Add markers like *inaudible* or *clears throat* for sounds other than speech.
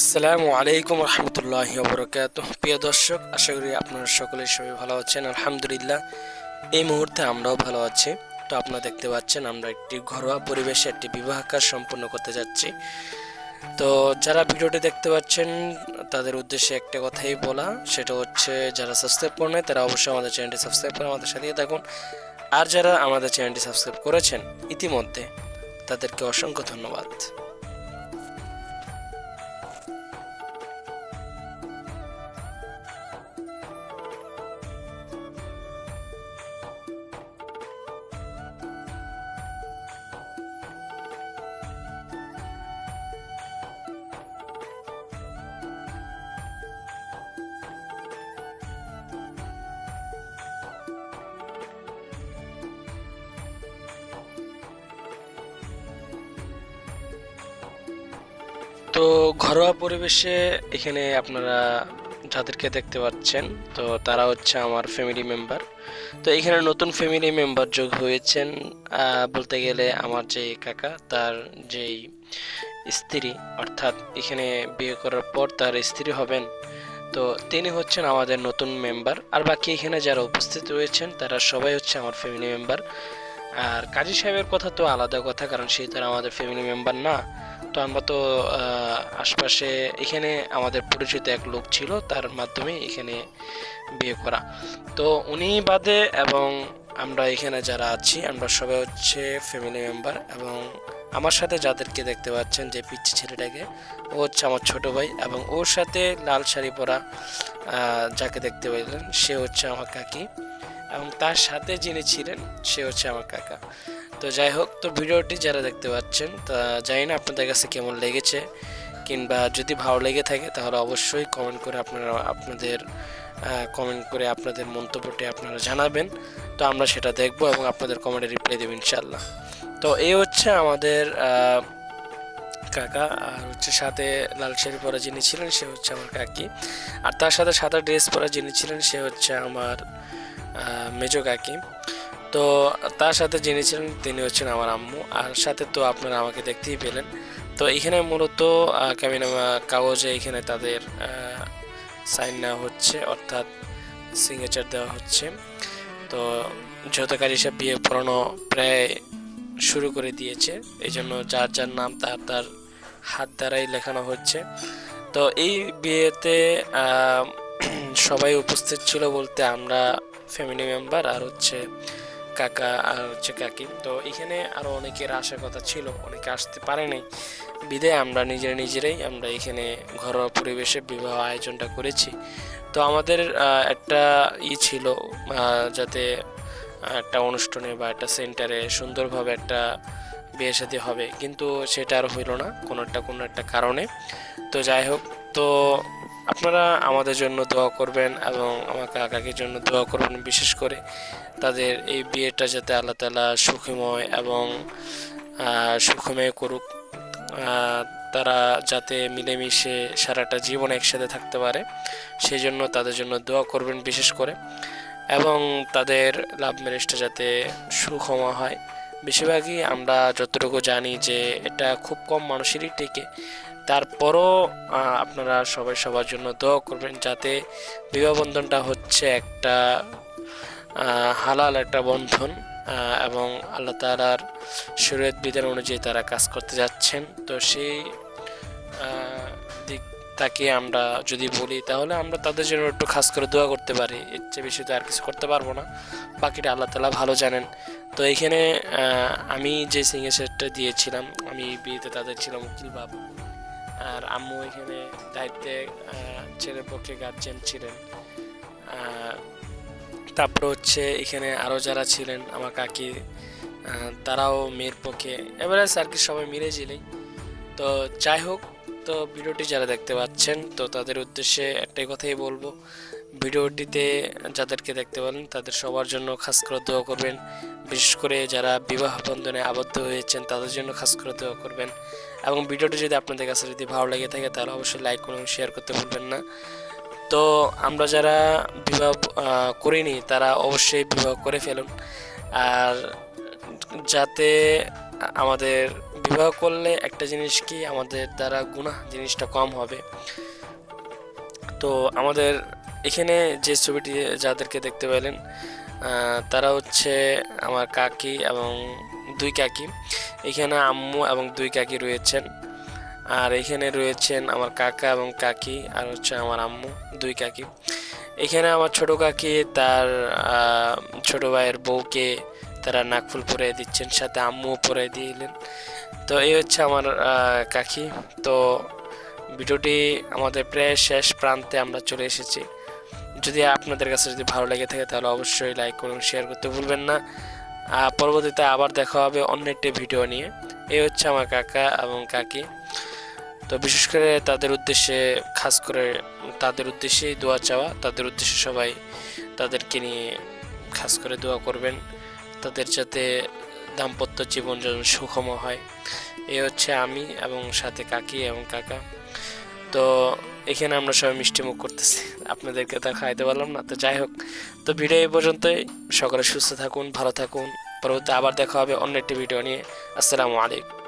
আসসালামু আলাইকুম রহমতুল্লাহ বরকাত প্রিয় দর্শক, আশা করি আপনারা সকলে সবাই ভালো আছেন। আলহামদুলিল্লাহ, এই মুহূর্তে আমরাও ভালো আছি। তো আপনারা দেখতে পাচ্ছেন, আমরা একটি ঘরোয়া পরিবেশে একটি বিবাহ কাজ সম্পন্ন করতে যাচ্ছি। তো যারা ভিডিওটি দেখতে পাচ্ছেন, তাদের উদ্দেশ্যে একটা কথাই বলা, সেটা হচ্ছে, যারা সাবস্ক্রাইব করে নেয় তারা অবশ্যই আমাদের চ্যানেলটি সাবস্ক্রাইব করে আমাদের সাথে থাকুন। আর যারা আমাদের চ্যানেলটি সাবস্ক্রাইব করেছেন, ইতিমধ্যে তাদেরকে অসংখ্য ধন্যবাদ। তো ঘরোয়া পরিবেশে এখানে আপনারা যাদেরকে দেখতে পাচ্ছেন, তো তারা হচ্ছে আমার ফ্যামিলি মেম্বার তো এখানে নতুন ফ্যামিলি মেম্বার যোগ হয়েছেন বলতে গেলে আমার যে কাকা, তার যেই স্ত্রী, অর্থাৎ এখানে বিয়ে করার পর তার স্ত্রী হবেন, তো তিনি হচ্ছেন আমাদের নতুন মেম্বার আর বাকি এখানে যারা উপস্থিত রয়েছেন, তারা সবাই হচ্ছে আমার ফ্যামিলি মেম্বার আর কাজী সাহেবের কথা তো আলাদা কথা, কারণ সে তো আর আমাদের ফ্যামিলি মেম্বার না। তো আমরা তো আশপাশে এখানে আমাদের পরিচিত এক লোক ছিল, তার মাধ্যমে এখানে বিয়ে করা। তো উনি বাদে এবং আমরা এখানে যারা আছি, আমরা সবাই হচ্ছে ফ্যামিলি মেম্বার এবং আমার সাথে যাদেরকে দেখতে পাচ্ছেন যে পিচ্ছি ছেলেটাকে, ও হচ্ছে আমার ছোটো ভাই এবং ওর সাথে লাল শাড়ি পরা যাকে দেখতে পাইলেন সে হচ্ছে আমার কাকি এবং তার সাথে যিনি ছিলেন, সে হচ্ছে আমার কাকা। তো যাই হোক, তো ভিডিওটি যারা দেখতে পাচ্ছেন, তা জানি না আপনাদের কাছে কেমন লেগেছে, কিংবা যদি ভালো লেগে থাকে, তাহলে অবশ্যই কমেন্ট করে আপনারা, আপনাদের কমেন্ট করে আপনাদের মন্তব্যটি আপনারা জানাবেন। তো আমরা সেটা দেখব এবং আপনাদের কমেন্টে রিপ্লাই দেব ইনশাল্লাহ তো এই হচ্ছে আমাদের কাকা, আর হচ্ছে সাথে লাল শাড়ি পরা যিনি ছিলেন, সে হচ্ছে আমার কাকি। আর তার সাথে সাদা ড্রেস পরা যিনি ছিলেন, সে হচ্ছে আমার মেজো কাকি। তো তার সাথে যিনি ছিলেন তিনি হচ্ছেন আমার আম্মু। আর সাথে তো আপনারা আমাকে দেখতেই পেলেন। তো এখানে মূলত আহ, কাগজে এখানে তাদের সাইন নেওয়া হচ্ছে অর্থাৎ সিগনেচার দেওয়া হচ্ছে। তো যত কাজ হিসাব বিয়ে পড়ানো প্রায় শুরু করে দিয়েছে। এই জন্য যার যার নাম তার তার হাত দ্বারাই লেখানো হচ্ছে। তো এই বিয়েতে *clears throat* সবাই উপস্থিত ছিল বলতে আমরা ফ্যামিলি মেম্বার আর হচ্ছে কাকা আর হচ্ছে কাকি। তো এখানে আরও অনেকের আসার কথা ছিল, অনেকে আসতে পারে নাই। বিদায় আমরা নিজেরা নিজেরাই আমরা এখানে ঘরোয়া পরিবেশে বিবাহ আয়োজনটা করেছি। তো আমাদের একটা ই ছিল যাতে একটা অনুষ্ঠানে বা একটা সেন্টারে সুন্দরভাবে একটা বিয়ে শাদী হবে। কিন্তু সেটা আর হইল না, কোনো একটা কোনো একটা কারণে। তো যাই হোক, তো আপনারা আমাদের জন্য দোয়া করবেন এবং আমার কাকাকির জন্য দোয়া করবেন বিশেষ করে তাদের এই বিয়েটা যাতে আল্লাহ তালা সুখময় এবং সুখময় করুক। তারা যাতে মিলেমিশে সারাটা জীবন একসাথে থাকতে পারে সেই জন্য তাদের জন্য দোয়া করবেন বিশেষ করে। এবং তাদের লাভ ম্যারেজটা যাতে সুখময় হয়। বেশিরভাগই আমরা যতটুকু জানি যে এটা খুব কম মানুষেরই টেকে। তারপরও আপনারা সবাই সবার জন্য দোয়া করবেন যাতে বিবাহ বন্ধনটা হচ্ছে একটা হালাল একটা বন্ধন এবং আল্লাহ তালার শরীয়ত বিধান অনুযায়ী তারা কাজ করতে যাচ্ছেন। তো সেই দিক তাকে আমরা যদি বলি, তাহলে আমরা তাদের জন্য একটু খাস করে দোয়া করতে পারি। এর চেয়ে বেশি তো আর কিছু করতে পারব না। বাকিটা আল্লাহ তালা ভালো জানেন। তো এখানে আমি যে সিগনেচারটা দিয়েছিলাম, আমি বিয়েতে তাদের ছিলাম উকিল বাবু। আর আম্মু এখানে দায়িত্বে ছেলের পক্ষে গার্জেন ছিলেন। তারপরে হচ্ছে এখানে আরও যারা ছিলেন, আমার কাকি তারাও মেয়ের পক্ষে এবারে আর কি সবাই মিলে ছিলেন তো যাই হোক, তো ভিডিওটি যারা দেখতে পাচ্ছেন, তো তাদের উদ্দেশ্যে একটাই কথাই বলব ভিডিওটিতে যাদেরকে দেখতে পারেন, তাদের সবার জন্য খাস করে দোয়া করবেন। বিশেষ করে যারা বিবাহ বন্ধনে আবদ্ধ হয়েছেন, তাদের জন্য খাস করে দোয়া করবেন। এবং ভিডিওটি যদি আপনাদের কাছে যদি ভালো লেগে থাকে, তাহলে অবশ্যই লাইক করুন শেয়ার করতে ভুলবেন না। তো আমরা যারা বিবাহ করিনি, তারা অবশ্যই বিবাহ করে ফেলুন। আর যাতে আমাদের বিবাহ করলে একটা জিনিস কি? আমাদের দ্বারা গুনাহ জিনিসটা কম হবে। তো আমাদের এখানে যে ছবিটি যাদেরকে দেখতে পেলেন তারা হচ্ছে আমার কাকি এবং দুই কাকি। এখানে আম্মু এবং দুই কাকি রয়েছেন। আর এখানে রয়েছেন আমার কাকা এবং কাকি আর হচ্ছে আমার আম্মু, দুই কাকি। এখানে আমার ছোট কাকি তার ছোট ভাইয়ের বউকে তারা নাকফুল পরিয়ে দিচ্ছেন, সাথে আম্মু পরিয়ে দিলেন। তো এই হচ্ছে আমার কাকি। তো ভিডিওটি আমাদের প্রায় শেষ প্রান্তে আমরা চলে এসেছি। যদি আপনাদের কাছে যদি ভালো লেগে থাকে, তাহলে অবশ্যই লাইক করুন শেয়ার করতে ভুলবেন না। পরবর্তীতে আবার দেখা হবে অন্য একটি ভিডিও নিয়ে। এই হচ্ছে আমার কাকা এবং কাকি। তো বিশেষ করে তাদের উদ্দেশ্যে, খাস করে তাদের উদ্দেশ্যেই দোয়া চাওয়া। তাদের উদ্দেশ্যে সবাই তাদেরকে নিয়ে খাস করে দোয়া করবেন। তাদের যাতে দাম্পত্য জীবন যেন সুখম হয়। এই হচ্ছে আমি এবং সাথে কাকি এবং কাকা। তো এখানে আমরা সবাই মিষ্টি মুখ করতেছি। আপনাদেরকে তো খাইতে পারলাম না, তো যাই হোক। তো ভিডিও এই পর্যন্তই। সকলে সুস্থ থাকুন, ভালো থাকুন। পরবর্তী আবার দেখা হবে অন্য একটি ভিডিও নিয়ে। আসসালামু আলাইকুম।